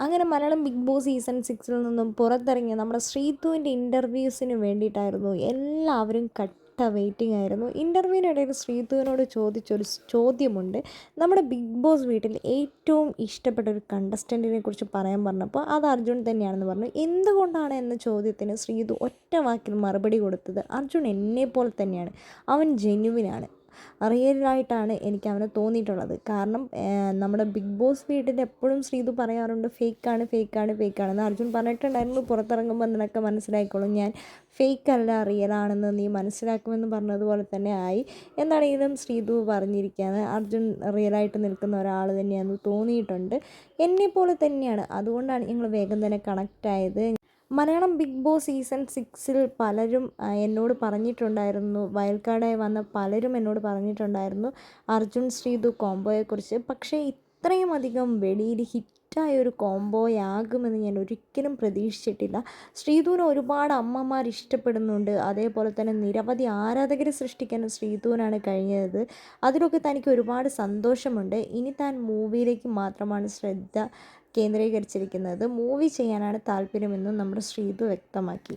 അങ്ങനെ Malayalam Bigg Boss season സിക്സിൽ നിന്നും പുറത്തിറങ്ങിയ നമ്മുടെ ശ്രീതുവിന്റെ ഇന്റർവ്യൂസിന് വേണ്ടിയിട്ടായിരുന്നു എല്ലാവരും കട്ട വെയിറ്റിംഗ് ആയിരുന്നു. ഇന്റർവ്യൂവിനിടയിൽ ശ്രീതുവിനോട് ചോദിച്ചൊരു ചോദ്യമുണ്ട്. നമ്മുടെ ബിഗ് ബോസ് വീട്ടിൽ ഏറ്റവും ഇഷ്ടപ്പെട്ട ഒരു കണ്ടസ്റ്റന്റിനെ കുറിച്ച് പറയാൻ പറഞ്ഞപ്പോൾ അത് അർജുൻ തന്നെയാണെന്ന് പറഞ്ഞു. എന്തുകൊണ്ടാണ് എന്ന ചോദ്യത്തിന് ശ്രീതു ഒറ്റ വാക്കിൽ മറുപടി കൊടുത്തത്? അർജുൻ എന്നെ പോലെ തന്നെയാണ്. അവൻ ജെന്യുവിനാണ് റിയലായിട്ടാണ് എനിക്ക് അവനെ തോന്നിയിട്ടുള്ളത്. കാരണം നമ്മുടെ ബിഗ് ബോസ് വീട്ടിൽ എപ്പോഴും ശ്രീതു പറയാറുണ്ട് ഫേക്കാണ് ഫേക്കാണ് എന്ന് അർജുൻ പറഞ്ഞിട്ടുണ്ടായിരുന്നു പുറത്തിറങ്ങുമ്പോൾ നിനക്ക് മനസ്സിലായിക്കോളും ഞാൻ ഫേക്ക് അല്ല റിയലാണെന്ന് നീ മനസ്സിലാക്കുമെന്ന് പറഞ്ഞതുപോലെ തന്നെ ആയി. എന്താണെങ്കിലും ശ്രീതു പറഞ്ഞിരിക്കുകയാണ് അർജുൻ റിയലായിട്ട് നിൽക്കുന്ന ഒരാൾ തന്നെയാണെന്ന് തോന്നിയിട്ടുണ്ട്. എന്നെപ്പോലെ തന്നെയാണ്. അതുകൊണ്ടാണ് ഞങ്ങൾ വേഗം തന്നെ കണക്റ്റ് ആയത്. മലയാളം ബിഗ് ബോസ് സീസൺ സിക്സിൽ പലരും എന്നോട് പറഞ്ഞിട്ടുണ്ടായിരുന്നു. വയൽക്കാടായി വന്ന പലരും എന്നോട് പറഞ്ഞിട്ടുണ്ടായിരുന്നു അർജുൻ ശ്രീതു കോംബോയെക്കുറിച്ച്. പക്ഷേ ഇത്രയും അധികം വെളിയിൽ ഹിറ്റായ ഒരു കോംബോയാകുമെന്ന് ഞാൻ ഒരിക്കലും പ്രതീക്ഷിച്ചിട്ടില്ല. ശ്രീധുവിനെ ഒരുപാട് അമ്മമാർ ഇഷ്ടപ്പെടുന്നുണ്ട്. അതേപോലെ തന്നെ നിരവധി ആരാധകരെ സൃഷ്ടിക്കാൻ ശ്രീധുവിനാണ് കഴിഞ്ഞത്. അതിലൊക്കെ തനിക്ക് ഒരുപാട് സന്തോഷമുണ്ട്. ഇനി താൻ മൂവിയിലേക്ക് മാത്രമാണ് ശ്രദ്ധ കേന്ദ്രീകരിച്ചിരിക്കുന്നത്. മൂവി ചെയ്യാനാണ് താല്പര്യമെന്നും നമ്മുടെ ശ്രീതു വ്യക്തമാക്കി.